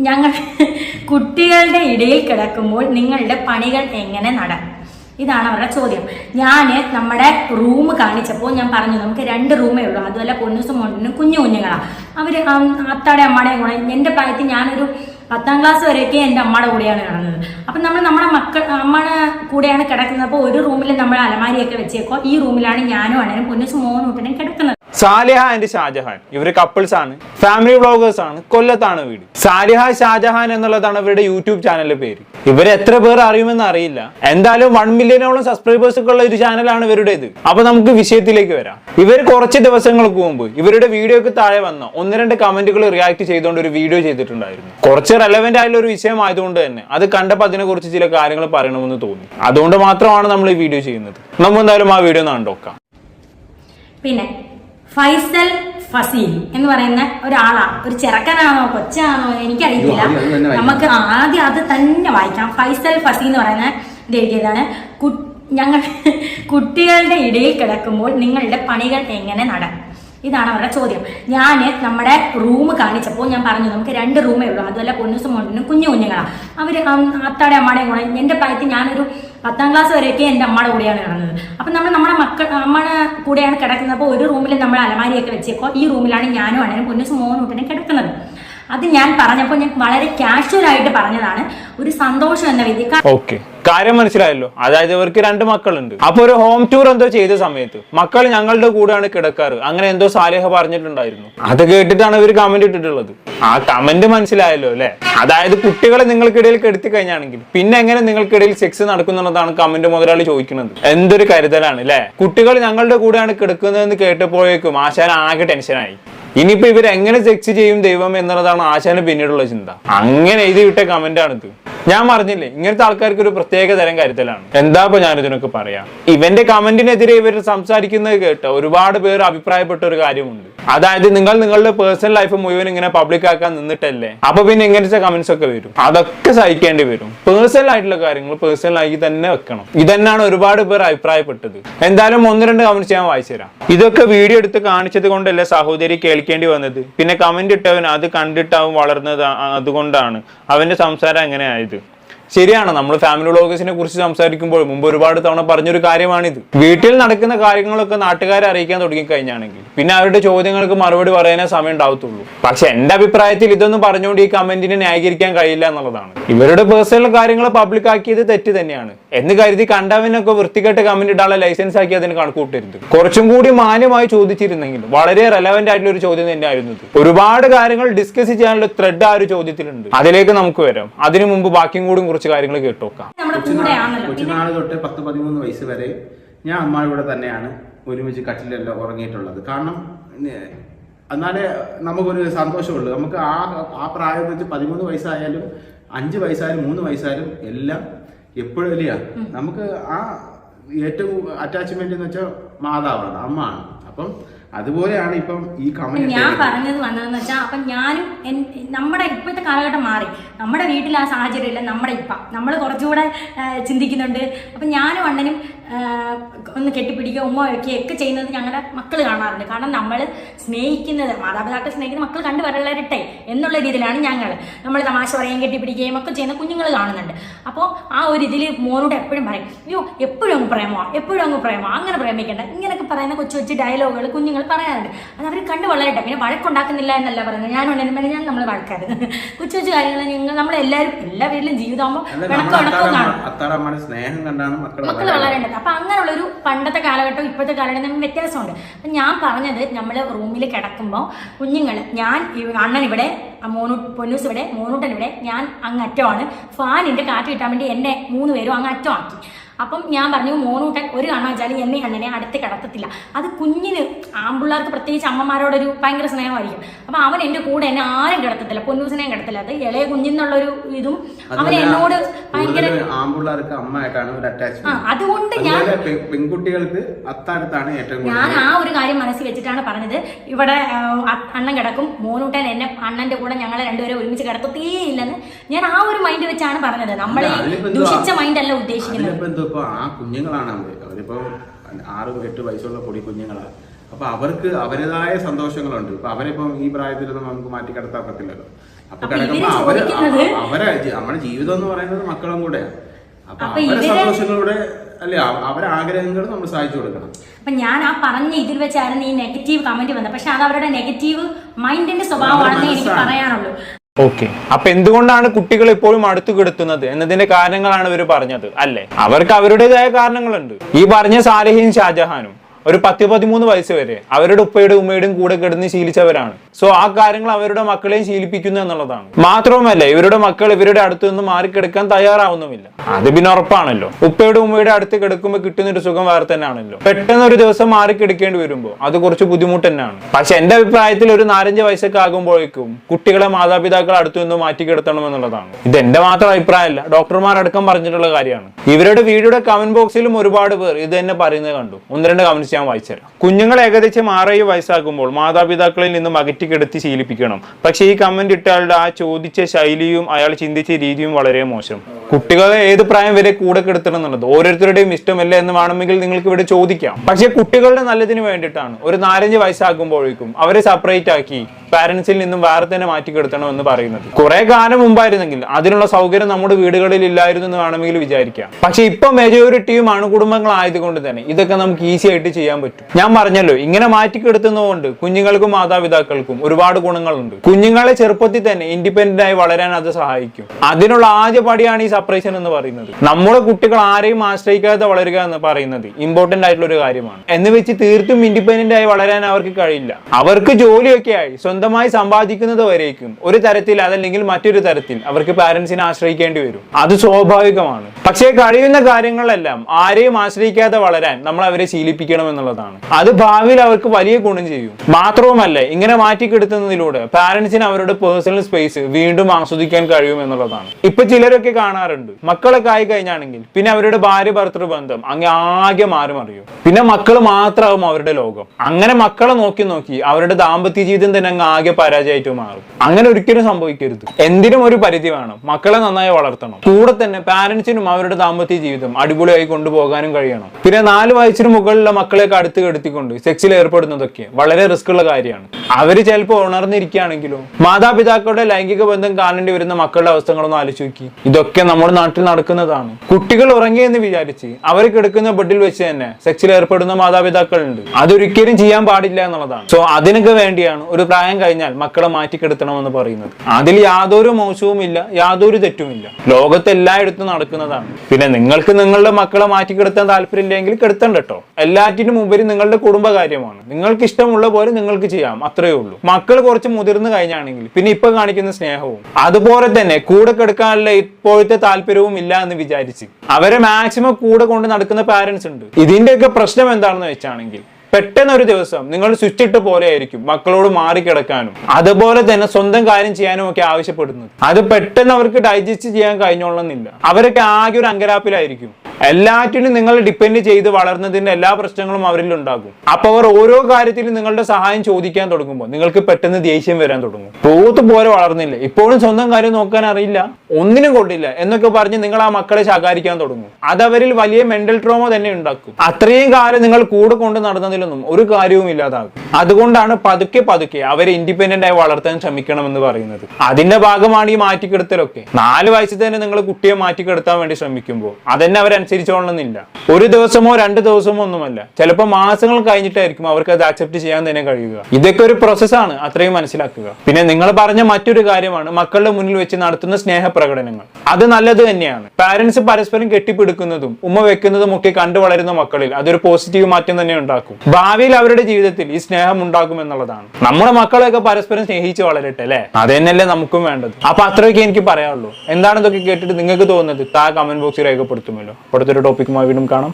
ഞങ്ങൾ കുട്ടികളുടെ ഇടയിൽ കിടക്കുമ്പോൾ നിങ്ങളുടെ പണികൾ എങ്ങനെ നടക്കും? ഇതാണ് അവരുടെ ചോദ്യം. ഞാൻ നമ്മുടെ റൂം കാണിച്ചപ്പോൾ ഞാൻ പറഞ്ഞു നമുക്ക് രണ്ട് റൂമേ ഉള്ളൂ. അതുപോലെ പൊന്നൂസും മോണ്ടിനും കുഞ്ഞു കുഞ്ഞുങ്ങളാണ് അവർ അത്താടെ അമ്മയുടെ കൂടെ എന്റെ പ്രായത്തിൽ ഞാനൊരു പത്താം ക്ലാസ് വരെയൊക്കെ എന്റെ അമ്മയുടെ കൂടെയാണ് കിടന്നത്. അപ്പം നമ്മൾ നമ്മുടെ മക്കൾ അമ്മയുടെ കൂടെയാണ് കിടക്കുന്നത്. അപ്പോൾ ഒരു റൂമിൽ നമ്മൾ അലമാരിയൊക്കെ വെച്ചേക്കോ. ഈ റൂമിലാണ് ഞാനും അണ്ണനും പൊന്നൂസും മോനൂട്ടനും കിടക്കുന്നത്. സാലിഹ ആൻഡ് ഷാജഹാൻ. ഇവർ കപ്പിൾസ് ആണ്. ഫാമിലി വ്ളോഗേഴ്സ് ആണ്. കൊല്ലത്താണ് വീട്. സാലിഹ ഷാജഹാൻ എന്നുള്ളതാണ് ഇവരുടെ യൂട്യൂബ് ചാനലിന്റെ പേര്. ഇവർ എത്ര പേർ അറിയുമെന്ന് അറിയില്ല. എന്തായാലും വൺ മില്യനോളം സബ്സ്ക്രൈബേഴ്സ് ഉള്ള ഒരു ചാനലാണ് ഇവരുടേത്. അപ്പൊ നമുക്ക് വിഷയത്തിലേക്ക് വരാം. ഇവർ കുറച്ച് ദിവസങ്ങൾക്ക് മുമ്പ് ഇവരുടെ വീഡിയോക്ക് താഴെ വന്ന ഒന്ന് രണ്ട് കമന്റുകൾ റിയാക്ട് ചെയ്തുകൊണ്ട് ഒരു വീഡിയോ ചെയ്തിട്ടുണ്ടായിരുന്നു. കുറച്ച് റെലവെന്റ് ആയിട്ടുള്ള ഒരു വിഷയം ആയതുകൊണ്ട് തന്നെ അത് കണ്ടപ്പോൾ അതിനെ കുറിച്ച് ചില കാര്യങ്ങൾ പറയണമെന്ന് തോന്നി. അതുകൊണ്ട് മാത്രമാണ് നമ്മൾ ഈ വീഡിയോ ചെയ്യുന്നത്. നമ്മൾ എന്തായാലും ആ വീഡിയോ ഒന്ന് പിന്നെ ഫൈസൽ ഫസീൽ എന്ന് പറയുന്ന ഒരാളാ. ഒരു ചെറുക്കനാണോ കൊച്ചാണോ എനിക്കറിയില്ല. നമുക്ക് ആദ്യം അത് തന്നെ വായിക്കാം. ഫൈസൽ ഫസീൽ എന്ന് പറയുന്ന ഇത് എഴുതിയതാണ്. ഞങ്ങൾ കുട്ടികളുടെ ഇടയിൽ കിടക്കുമ്പോൾ നിങ്ങളുടെ പണികൾ എങ്ങനെ നടക്കും? ഇതാണ് അവരുടെ ചോദ്യം. ഞാൻ നമ്മുടെ റൂം കാണിച്ചപ്പോൾ ഞാൻ പറഞ്ഞു നമുക്ക് രണ്ട് റൂമേ ഉള്ളൂ. അതുപോലെ പൊന്നുസും മോണ്ടിനും കുഞ്ഞു കുഞ്ഞുങ്ങളാണ് അവർ അത്താടെ അമ്മാടെ കൂടെ എന്റെ പ്രായത്തിൽ ഞാനൊരു പത്താം ക്ലാസ് വരെയൊക്കെ എന്റെ അമ്മയുടെ കൂടെയാണ് കിടന്നത് അപ്പം നമ്മൾ നമ്മുടെ മക്കൾ അമ്മയുടെ കൂടെയാണ് കിടക്കുന്നത് അപ്പോൾ ഒരു റൂമിൽ നമ്മൾ അലമാരിയൊക്കെ വെച്ചേക്കോ ഈ റൂമിലാണ് ഞാനും അണ്ണനും പൊന്നൂസും മോനൂട്ടനും കിടക്കുന്നത്. അത് ഞാൻ പറഞ്ഞപ്പോൾ ഞാൻ വളരെ കാഷ്വൽ ആയിട്ട് പറഞ്ഞതാണ്. ഒരു സന്തോഷം എന്ന വിധി കാര്യം മനസ്സിലായല്ലോ. അതായത് ഇവർക്ക് രണ്ട് മക്കളുണ്ട്. അപ്പൊ ഒരു ഹോം ടൂർ എന്തോ ചെയ്ത സമയത്ത് മക്കൾ ഞങ്ങളുടെ കൂടെയാണ് കിടക്കാറ്. അങ്ങനെ എന്തോ സാലേഹ പറഞ്ഞിട്ടുണ്ടായിരുന്നു. അത് കേട്ടിട്ടാണ് ഇവർ കമന്റ് ഇട്ടിട്ടുള്ളത്. ആ കമന്റ് മനസ്സിലായല്ലോ അല്ലെ? അതായത് കുട്ടികളെ നിങ്ങൾക്കിടയിൽ കെടുത്തി കഴിഞ്ഞാണെങ്കിൽ പിന്നെ എങ്ങനെ നിങ്ങൾക്കിടയിൽ സെക്സ് നടക്കുന്നുള്ളതാണ് കമന്റ് മുതലാളി ചോദിക്കുന്നത്. എന്തൊരു കരുതലാണ് അല്ലെ? കുട്ടികൾ ഞങ്ങളുടെ കൂടെയാണ് കിടക്കുന്നതെന്ന് കേട്ടപ്പോഴേക്കും ആശാൻ ആകെ ടെൻഷനായി ഇനിയിപ്പോ ഇവർ എങ്ങനെ സെക്സ് ചെയ്യും ദൈവം എന്നുള്ളതാണ് ആശാന് പിന്നീടുള്ള ചിന്ത. അങ്ങനെ എഴുതി വിട്ട കമന്റ് ആണിത് ഞാൻ പറഞ്ഞില്ലേ ഇങ്ങനത്തെ ആൾക്കാർക്ക് ഒരു പ്രത്യേക തരം കരുതലാണ്. എന്താ ഇപ്പൊ ഞാൻ ഇതിനൊക്കെ പറയാം? ഇവന്റെ കമന്റിനെതിരെ ഇവർ സംസാരിക്കുന്നത് കേട്ട. ഒരുപാട് പേർ അഭിപ്രായപ്പെട്ട ഒരു കാര്യമുണ്ട്. അതായത് നിങ്ങൾ നിങ്ങളുടെ പേഴ്സണൽ ലൈഫ് മുഴുവൻ ഇങ്ങനെ പബ്ലിക് ആക്കാൻ നിന്നിട്ടല്ലേ? അപ്പൊ പിന്നെ ഇങ്ങനത്തെ കമന്റ്സ് ഒക്കെ വരും. അതൊക്കെ സഹിക്കേണ്ടി വരും. പേഴ്സണൽ ആയിട്ടുള്ള കാര്യങ്ങൾ പേഴ്സണൽ ആയി തന്നെ വെക്കണം. ഇതന്നാണ് ഒരുപാട് പേർ അഭിപ്രായപ്പെട്ടത്. എന്തായാലും ഒന്ന് രണ്ട് കമന്റ്സ് ഞാൻ വായിച്ചു തരാം. ഇതൊക്കെ വീഡിയോ എടുത്ത് കാണിച്ചത് കൊണ്ടല്ലേ സഹോദരി കേൾക്കേണ്ടി വന്നത്? പിന്നെ കമന്റ് ഇട്ടവൻ അത് കണ്ടിട്ടാവും വളർന്നത് അതുകൊണ്ടാണ്. അവന്റെ സംസാരം അങ്ങനെ ആയത് ശരിയാണ്. നമ്മൾ ഫാമിലി വ്ളോഗേഴ്സിനെ കുറിച്ച് സംസാരിക്കുമ്പോൾ മുമ്പ് ഒരുപാട് തവണ പറഞ്ഞൊരു കാര്യമാണിത്. വീട്ടിൽ നടക്കുന്ന കാര്യങ്ങളൊക്കെ നാട്ടുകാരെ അറിയിക്കാൻ തുടങ്ങി കഴിഞ്ഞാണെങ്കിൽ പിന്നെ അവരുടെ ചോദ്യങ്ങൾക്ക് മറുപടി പറയാനേ സമയം ഉണ്ടാവത്തുള്ളൂ. പക്ഷെ എന്റെ അഭിപ്രായത്തിൽ ഇതൊന്നും പറഞ്ഞുകൊണ്ട് ഈ കമന്റിനെ ന്യായീകരിക്കാൻ കഴിയില്ല എന്നുള്ളതാണ്. ഇവരുടെ പേഴ്സണൽ കാര്യങ്ങൾ പബ്ലിക് ആക്കിയത് തെറ്റ് തന്നെയാണ്. എന്ന് കരുതി കണ്ടവനൊക്കെ വൃത്തികെട്ട് കമന്റ് ഇടാനുള്ള ലൈസൻസ് ആക്കി അതിന് കണക്കൂട്ടരുത്. കുറച്ചും കൂടി മാന്യമായി ചോദിച്ചിരുന്നെങ്കിൽ വളരെ റെലവെന്റ് ആയിട്ടുള്ള ഒരു ചോദ്യം തന്നെയായിരുന്നു ഒരുപാട് കാര്യങ്ങൾ ഡിസ്കസ് ചെയ്യാനുള്ള ത്രെഡ് ആ ഒരു ചോദ്യത്തിലുണ്ട്. അതിലേക്ക് നമുക്ക് വരാം. അതിനു മുമ്പ് ബാക്കിയും കൂടി കുറച്ച് കാര്യങ്ങൾ കേട്ടോക്കാം കൊച്ചുനാൾ കൊച്ചുനാൾ തൊട്ട് പത്ത് പതിമൂന്ന് വയസ്സ് വരെ ഞാൻ അമ്മയുടെ കൂടെ തന്നെയാണ് ഒരുമിച്ച് കട്ടിലല്ല ഉറങ്ങിയിട്ടുള്ളത്. കാരണം എന്നാലേ നമുക്കൊരു സന്തോഷമുള്ളൂ. നമുക്ക് ആ ആ പ്രായം വെച്ച് പതിമൂന്ന് വയസ്സായാലും അഞ്ച് വയസ്സായാലും മൂന്ന് വയസ്സായാലും എല്ലാം എപ്പോഴും ഇല്ല നമുക്ക് ആ ഏറ്റവും അറ്റാച്ച്മെന്റ് എന്ന് വെച്ചാൽ മാതാവാണ് അമ്മയാണ് അപ്പം അതുപോലെയാണ് ഇപ്പം ഈ കമന്റ് ഞാൻ പറഞ്ഞത് വന്നതെന്ന് വെച്ചാൽ അപ്പം ഞാനും നമ്മുടെ ഇപ്പോഴത്തെ കാലഘട്ടം മാറി. നമ്മുടെ വീട്ടിൽ ആ സാഹചര്യം ഇല്ല നമ്മുടെ ഇപ്പം. നമ്മൾ കുറച്ചുകൂടെ ചിന്തിക്കുന്നുണ്ട്. അപ്പം ഞാനും അണ്ണനും ഒന്ന് കെട്ടിപ്പിടിക്കുക ഉമ്മ വയ്ക്കുക ഒക്കെ ചെയ്യുന്നത് ഞങ്ങളുടെ മക്കൾ കാണാറുണ്ട്. കാരണം നമ്മൾ സ്നേഹിക്കുന്നത് മാതാപിതാക്കൾ സ്നേഹിക്കുന്ന മക്കൾ കണ്ടു വരളരട്ടെ എന്നുള്ള രീതിയിലാണ് ഞങ്ങൾ നമ്മൾ തമാശ പറയുകയും കെട്ടിപ്പിടിക്കുകയും ഒക്കെ ചെയ്യുന്ന കുഞ്ഞുങ്ങൾ കാണുന്നുണ്ട്. അപ്പോൾ ആ ഒരു ഇതിൽ മോനോട് എപ്പോഴും പറയും അയ്യോ എപ്പോഴും അങ്ങ് പ്രേമോ എപ്പോഴും അങ്ങ് പ്രേമോ അങ്ങനെ പ്രേമിക്കേണ്ട. ഇങ്ങനെയൊക്കെ പറയുന്ന കൊച്ചു കൊച്ചു ഡയലോഗുകൾ കുഞ്ഞുങ്ങൾ പറയാറുണ്ട്. അത് അവർ കണ്ടു വളരട്ടെ പിന്നെ വഴക്കുണ്ടാക്കുന്നില്ല എന്നല്ല പറയുന്നത്. ഞാൻ ഉണ്ടെങ്കിൽ ഞാൻ നമ്മൾ വഴക്കായിരുന്നു. കൊച്ചു കൊച്ചു കാര്യങ്ങൾ നിങ്ങൾ നമ്മളെല്ലാവരും എല്ലാ വീട്ടിലും ജീവിതമാകുമ്പോൾ വിളക്കം അത്താറമ്മയുടെ സ്നേഹം കണ്ടാണ് മക്കൾ മക്കൾ വളരേണ്ടത്. അപ്പൊ അങ്ങനെയുള്ളൊരു പണ്ടത്തെ കാലഘട്ടം ഇപ്പോഴത്തെ കാലഘട്ടം തമ്മിൽ വ്യത്യാസമുണ്ട്. അപ്പൊ ഞാൻ പറഞ്ഞത് നമ്മൾ റൂമിൽ കിടക്കുമ്പോൾ കുഞ്ഞുങ്ങൾ ഞാൻ അണ്ണൻ ഇവിടെ മോനു പൊന്നൂസ് ഇവിടെ മോനൂട്ടൻ ഇവിടെ ഞാൻ അങ്ങ് അറ്റമാണ്. ഫാനിന്റെ കാറ്റ് കിട്ടാൻ വേണ്ടി എന്നെ മൂന്ന് പേരും അങ്ങ് അറ്റമാക്കി. അപ്പം ഞാൻ പറഞ്ഞു മോണൂട്ടൻ ഒരു കണ്ണ വെച്ചാലും എന്നെ കണ്ണിനെ അടുത്ത് കിടത്തത്തില്ല. അത് കുഞ്ഞിന് ആമ്പിള്ളേർക്ക് പ്രത്യേകിച്ച് അമ്മമാരോടൊരു ഭയങ്കര സ്നേഹമായിരിക്കും. അപ്പം അവൻ എന്റെ കൂടെ എന്നെ ആരും കിടത്തത്തില്ല പൊന്നൂസിനെയും കിടത്തില്ല അത് ഇളയ കുഞ്ഞിന്നുള്ളൊരു ഇതും അവൻ എന്നോട് ഭയങ്കര ആമ്പിള്ളേർക്ക് അമ്മയായിട്ടാണ് ഒരു ആ അറ്റാച്ച്മെന്റ് അതുകൊണ്ട് ഞാൻ പെൺകുട്ടികൾക്ക് അത്താഴത്താണ് ഏറ്റവും ഞാൻ ആ ഒരു കാര്യം മനസ്സിൽ വെച്ചിട്ടാണ് പറഞ്ഞത്. ഇവിടെ അണ്ണൻ കിടക്കും. മോനൂട്ടൻ എന്നെ അണ്ണന്റെ കൂടെ ഞങ്ങളെ രണ്ടുപേരെ ഒരുമിച്ച് കിടത്തത്തേ ഇല്ലെന്ന് ഞാൻ ആ ഒരു മൈൻഡ് വെച്ചാണ് പറഞ്ഞത്. എന്തുവാ? ദുഷിച്ച മൈൻഡ് അല്ല ഉദ്ദേശിക്കുന്നത്. അതിലിപ്പോ എന്തോ ഇപ്പൊ ആ കുഞ്ഞുങ്ങളാണ് അവർ അവരിപ്പോൾ ആറും എട്ട് വയസ്സുള്ള പൊടി കുഞ്ഞുങ്ങളാണ് അപ്പോൾ അവർക്ക് അവരുടേതായ സന്തോഷങ്ങളുണ്ട്. ഇപ്പം അവരിപ്പം ഈ പ്രായത്തിലൊന്നും നമുക്ക് മാറ്റി കിടത്താൻ പറ്റില്ലല്ലോ അപ്പോൾ കിടക്കുമ്പോൾ അവർ അവരെ നമ്മുടെ ജീവിതം എന്ന് പറയുന്നത് മക്കളും കൂടെയാണ് അപ്പൊ അവരുടെ സന്തോഷങ്ങളുടെ അല്ലെ അവ- അവരെ ആഗ്രഹങ്ങൾ നമ്മൾ സഹായിച്ചു കൊടുക്കണം. അപ്പൊ ഞാൻ ആ പറഞ്ഞ ഇതിൽ വെച്ചായിരുന്നു ഈ നെഗറ്റീവ് കമന്റ് വന്നത്. പക്ഷെ അത് അവരുടെ നെഗറ്റീവ് മൈൻഡിന്റെ സ്വഭാവമാണെന്ന് എനിക്ക്. പറയാനുള്ളൂ. ഓക്കെ. അപ്പൊ എന്തുകൊണ്ടാണ് കുട്ടികൾ ഇപ്പോഴും അടുത്തു കിടത്തുന്നത്? എന്നതിന്റെ കാരണങ്ങളാണ് ഇവർ പറഞ്ഞത് അല്ലെ? അവർക്ക് അവരുടേതായ കാരണങ്ങളുണ്ട്. ഈ പറഞ്ഞ സാലിഹിയും ഷാജഹാനും ഒരു പത്ത് പതിമൂന്ന് വയസ്സ് വരെ അവരുടെ ഉപ്പയുടെ ഉമ്മയുടെയും കൂടെ കിടന്ന് ശീലിച്ചവരാണ്. സോ ആ കാര്യങ്ങൾ അവരുടെ മക്കളെയും ശീലിപ്പിക്കുന്നു എന്നുള്ളതാണ്. മാത്രവുമല്ല ഇവരുടെ മക്കൾ ഇവരുടെ അടുത്ത് നിന്ന് മാറിക്കിടക്കാൻ തയ്യാറാവുന്നുമില്ല. അത് പിന്നെ ഉറപ്പാണല്ലോ. ഉപ്പയുടെ ഉമ്മയുടെ അടുത്ത് കിടക്കുമ്പോൾ കിട്ടുന്ന ഒരു സുഖം വേറെ തന്നെയാണല്ലോ. പെട്ടെന്ന് ഒരു ദിവസം മാറിക്കിടക്കേണ്ടി വരുമ്പോൾ അത് കുറച്ച് ബുദ്ധിമുട്ട് തന്നെയാണ്. പക്ഷെ എന്റെ അഭിപ്രായത്തിൽ ഒരു നാലഞ്ച് വയസ്സൊക്കെ ആകുമ്പോഴേക്കും കുട്ടികളെ മാതാപിതാക്കൾ അടുത്തു നിന്ന് മാറ്റി കിടത്തണം എന്നുള്ളതാണ്. ഇത് എന്റെ മാത്രം അഭിപ്രായമല്ല ഡോക്ടർമാരടക്കം പറഞ്ഞിട്ടുള്ള കാര്യമാണ്. ഇവരുടെ വീഡിയോയുടെ കമന്റ് ബോക്സിലും ഒരുപാട് പേർ ഇത് തന്നെ പറയുന്നത് കണ്ടു. ഒന്ന് രണ്ട് കമന്റ്സ് ഞാൻ വായിച്ചുതരാം കുഞ്ഞുങ്ങൾ ഏകദേശം ആറേഴ് വയസ്സാകുമ്പോൾ മാതാപിതാക്കളിൽ നിന്നും അകറ്റി കിടത്തി ശീലിപ്പിക്കണം. പക്ഷേ ഈ കമന്റ് ഇട്ടയാളുടെ ആ ചോദിച്ച ശൈലിയും അയാൾ ചിന്തിച്ച രീതിയും വളരെ മോശം. കുട്ടികളെ ഏത് പ്രായം വരെ കൂടെ കിടത്തണം എന്നുള്ളത് ഓരോരുത്തരുടെയും ഇഷ്ടമല്ല എന്ന് വേണമെങ്കിൽ നിങ്ങൾക്ക് ഇവിടെ ചോദിക്കാം. പക്ഷേ കുട്ടികളുടെ നല്ലതിന് വേണ്ടിയിട്ടാണ്. ഒരു നാലഞ്ച് വയസ്സാകുമ്പോഴേക്കും അവരെ സെപ്പറേറ്റ് ആക്കി പാരന്റ്സിൽ നിന്നും വേറെ തന്നെ മാറ്റി കിടത്തണം എന്ന് പറയുന്നത്. കുറെ കാലം മുമ്പായിരുന്നെങ്കിൽ അതിനുള്ള സൗകര്യം നമ്മുടെ വീടുകളിൽ ഇല്ലായിരുന്നു എന്ന് വേണമെങ്കിൽ വിചാരിക്കാം. പക്ഷെ ഇപ്പൊ മെജോറിറ്റിയും അണുകുടുംബങ്ങളായതുകൊണ്ട് തന്നെ ഇതൊക്കെ നമുക്ക് ഈസി ആയിട്ട് ചെയ്യാൻ പറ്റും. ഞാൻ പറഞ്ഞല്ലോ ഇങ്ങനെ മാറ്റി കിടത്തുന്നതുകൊണ്ട് കുഞ്ഞുങ്ങൾക്കും മാതാപിതാക്കൾക്കും ഒരുപാട് ഗുണങ്ങളുണ്ട്. കുഞ്ഞുങ്ങളെ ചെറുപ്പത്തിൽ തന്നെ ഇൻഡിപെൻഡന്റ് ആയി വളരാൻ അത് സഹായിക്കും. അതിനുള്ള ആദ്യ പടിയാണ് ഈ സെപ്പറേഷൻ എന്ന് പറയുന്നത്. നമ്മുടെ കുട്ടികൾ ആരെയും ആശ്രയിക്കാതെ വളരുക എന്ന് പറയുന്നത് ഇമ്പോർട്ടന്റ് ആയിട്ടുള്ള ഒരു കാര്യമാണ്. എന്ന് വെച്ച് തീർത്തും ഇൻഡിപെൻഡന്റ് ആയി വളരാൻ അവർക്ക് കഴിയില്ല. അവർക്ക് ജോലിയൊക്കെ ആയി സ്വന്തമായി സമ്പാദിക്കുന്നത് വരേക്കും. ഒരു തരത്തിൽ അതല്ലെങ്കിൽ മറ്റൊരു തരത്തിൽ. അവർക്ക് പാരന്റ്സിനെ ആശ്രയിക്കേണ്ടി വരും. അത് സ്വാഭാവികമാണ്. പക്ഷേ കഴിയുന്ന കാര്യങ്ങളെല്ലാം ആരെയും ആശ്രയിക്കാതെ വളരാൻ നമ്മൾ അവരെ ശീലിപ്പിക്കണം എന്നുള്ളതാണ്. അത് ഭാവിയിൽ അവർക്ക് വലിയ ഗുണം ചെയ്യും. മാത്രവുമല്ല ഇങ്ങനെ മാറ്റിക്കെടുത്തുന്നതിലൂടെ പാരന്റ്സിന് അവരുടെ പേഴ്സണൽ സ്പേസ് വീണ്ടും ആസ്വദിക്കാൻ കഴിയും എന്നുള്ളതാണ്. ഇപ്പൊ ചിലരൊക്കെ കാണാറുണ്ട്. മക്കളൊക്കെ ആയി കഴിഞ്ഞാണെങ്കിൽ പിന്നെ അവരുടെ ഭാര്യ ഭർത്തൃ ബന്ധം അങ്ങ് ആകെ മാറി മറിയും. പിന്നെ മക്കൾ മാത്രമാവും അവരുടെ ലോകം. അങ്ങനെ മക്കളെ നോക്കി നോക്കി അവരുടെ ദാമ്പത്യ ജീവിതം തന്നെ അങ്ങ് ആകെ പരാജയമായിട്ട് മാറും. അങ്ങനെ ഒരിക്കലും സംഭവിക്കരുത്. എന്തിനും ഒരു പരിധി വേണം. മക്കളെ നന്നായി വളർത്തണം. കൂടെ തന്നെ പാരന്റ്സിനും അവരുടെ ദാമ്പത്യ ജീവിതം അടിപൊളിയായി കൊണ്ടുപോകാനും കഴിയണം. പിന്നെ നാല് വയസ്സിന് മുകളിലുള്ള മക്കളെയൊക്കെ അടുത്ത് കെടുത്തിക്കൊണ്ട് സെക്സിൽ ഏർപ്പെടുന്നതൊക്കെ വളരെ റിസ്ക് ഉള്ള കാര്യമാണ്. അവർ ചിലപ്പോൾ ഉണർന്നിരിക്കുകയാണെങ്കിലും? മാതാപിതാക്കളുടെ ലൈംഗിക ബന്ധം കാണേണ്ടി വരുന്ന മക്കളുടെ അവസ്ഥകളൊന്നും ആലോചിച്ച് നോക്കി ഇതൊക്കെ നമ്മുടെ നാട്ടിൽ നടക്കുന്നതാണ്. കുട്ടികൾ ഉറങ്ങിയെന്ന് വിചാരിച്ച് അവർ കിടക്കുന്ന ബെഡിൽ വെച്ച് തന്നെ സെക്സിൽ ഏർപ്പെടുന്ന മാതാപിതാക്കളുണ്ട്. അതൊരിക്കലും ചെയ്യാൻ പാടില്ല എന്നുള്ളതാണ്. സോ അതിനൊക്കെ വേണ്ടിയാണ് ഒരു പ്രായം കഴിഞ്ഞാൽ മക്കളെ മാറ്റിക്കെടുത്തണമെന്ന് പറയുന്നത്. അതിൽ യാതൊരു മോശവും ഇല്ല യാതൊരു തെറ്റുമില്ല. ലോകത്ത് എല്ലായിടത്തും നടക്കുന്നതാണ്. പിന്നെ നിങ്ങൾക്ക് നിങ്ങളുടെ മക്കളെ മാറ്റിക്കെടുത്താൻ താല്പര്യമില്ലെങ്കിൽ കെടുത്തണ്ട കേട്ടോ എല്ലാറ്റിനും ഉപരി നിങ്ങളുടെ കുടുംബകാര്യമാണ്. നിങ്ങൾക്ക് ഇഷ്ടമുള്ള പോലെ നിങ്ങൾക്ക് ചെയ്യാം അത്രയേ ഉള്ളൂ. മക്കൾ കുറച്ച് മുതിർന്നു കഴിഞ്ഞാണെങ്കിൽ പിന്നെ ഇപ്പൊ കാണിക്കുന്ന സ്നേഹവും. അതുപോലെ തന്നെ കൂടെ കെടുക്കാനുള്ള ഇപ്പോഴത്തെ താല്പര്യവും ഇല്ല എന്ന് വിചാരിച്ച്. അവരെ മാക്സിമം കൂടെ കൊണ്ട് നടക്കുന്ന പാരന്റ്സ് ഉണ്ട്. ഇതിന്റെയൊക്കെ പ്രശ്നം എന്താണെന്ന് വെച്ചാണെങ്കിൽ പെട്ടെന്ന് ഒരു ദിവസം നിങ്ങൾ സ്വിച്ച് ഇട്ട് പോലെ ആയിരിക്കും മക്കളോട് മാറിക്കിടക്കാനും. അതുപോലെ തന്നെ സ്വന്തം കാര്യം ചെയ്യാനും ഒക്കെ ആവശ്യപ്പെടുന്നത്. അത് പെട്ടെന്ന് അവർക്ക് ഡൈജസ്റ്റ് ചെയ്യാൻ കഴിഞ്ഞോളണമെന്നില്ല. അവരൊക്കെ ആകെ ഒരു അങ്കരാപ്പിലായിരിക്കും എല്ലാറ്റിനും നിങ്ങൾ ഡിപ്പെൻഡ് ചെയ്ത് വളർന്നതിന്റെ എല്ലാ പ്രശ്നങ്ങളും അവരിൽ ഉണ്ടാകും. അപ്പൊ അവർ ഓരോ കാര്യത്തിലും നിങ്ങളുടെ സഹായം ചോദിക്കാൻ തുടങ്ങുമ്പോൾ നിങ്ങൾക്ക് പെട്ടെന്ന് ദേഷ്യം വരാൻ തുടങ്ങും. പോത്ത് പോലെ വളർന്നില്ല? ഇപ്പോഴും സ്വന്തം കാര്യം നോക്കാൻ അറിയില്ല. ഒന്നിനും കൊണ്ടില്ല എന്നൊക്കെ പറഞ്ഞ് നിങ്ങൾ ആ മക്കളെ ശകാരിക്കാൻ തുടങ്ങും. അത് അവരിൽ വലിയ മെന്റൽ ട്രോമ തന്നെ ഉണ്ടാക്കും. അത്രയും കാലം നിങ്ങൾ കൂടെ കൊണ്ട് നടന്നതിലൊന്നും ഒരു കാര്യവും ഇല്ലാതാകും. അതുകൊണ്ടാണ് പതുക്കെ പതുക്കെ അവരെ ഇൻഡിപെൻഡന്റ് ആയി വളർത്താൻ ശ്രമിക്കണം എന്ന് പറയുന്നത്. അതിന്റെ ഭാഗമാണ് ഈ മാറ്റിക്കെടുത്തലൊക്കെ. നാല് വയസ്സിൽ തന്നെ നിങ്ങൾ കുട്ടിയെ മാറ്റിക്കെടുത്താൻ വേണ്ടി ശ്രമിക്കുമ്പോൾ അതന്നെ അവരനുസരിച്ചോളണമെന്നില്ല ഒരു ദിവസമോ രണ്ട് ദിവസമോ ഒന്നുമല്ല. ചിലപ്പോൾ മാസങ്ങൾ കഴിഞ്ഞിട്ടായിരിക്കും അവർക്ക് അത് ആക്സെപ്റ്റ് ചെയ്യാൻ തന്നെ കഴിയുക. ഇതൊക്കെ ഒരു പ്രോസസ്സാണ് അത്രയും മനസ്സിലാക്കുക. പിന്നെ നിങ്ങൾ പറഞ്ഞ മറ്റൊരു കാര്യമാണ് മക്കളുടെ മുന്നിൽ വെച്ച് നടത്തുന്ന സ്നേഹപ്രകടനങ്ങൾ. അത് നല്ലത് തന്നെയാണ്. പാരന്റ്സ് പരസ്പരം കെട്ടിപ്പിടിക്കുന്നതും ഉമ്മ വെക്കുന്നതും ഒക്കെ കണ്ടു വളരുന്ന മക്കളിൽ അതൊരു പോസിറ്റീവ് മാറ്റം തന്നെ ഉണ്ടാക്കും. ഭാവിയിൽ അവരുടെ ജീവിതത്തിൽ ഈ സ്നേഹം ഉണ്ടാക്കും എന്നുള്ളതാണ്. നമ്മുടെ മക്കളെയൊക്കെ പരസ്പരം സ്നേഹിച്ച് വളരട്ടെ അല്ലേ? അത് തന്നെയല്ലേ നമുക്കും വേണ്ടത്. അപ്പൊ അത്രയൊക്കെ എനിക്ക് പറയാനുള്ളൂ. എന്താണ് ഇതൊക്കെ കേട്ടിട്ട് നിങ്ങൾക്ക് തോന്നുന്നത്? താ കമന്റ് ബോക്സിൽ രേഖപ്പെടുത്തുമല്ലോ. അടുത്തൊരു ടോപ്പിക്കുമായി വീണ്ടും കാണാം.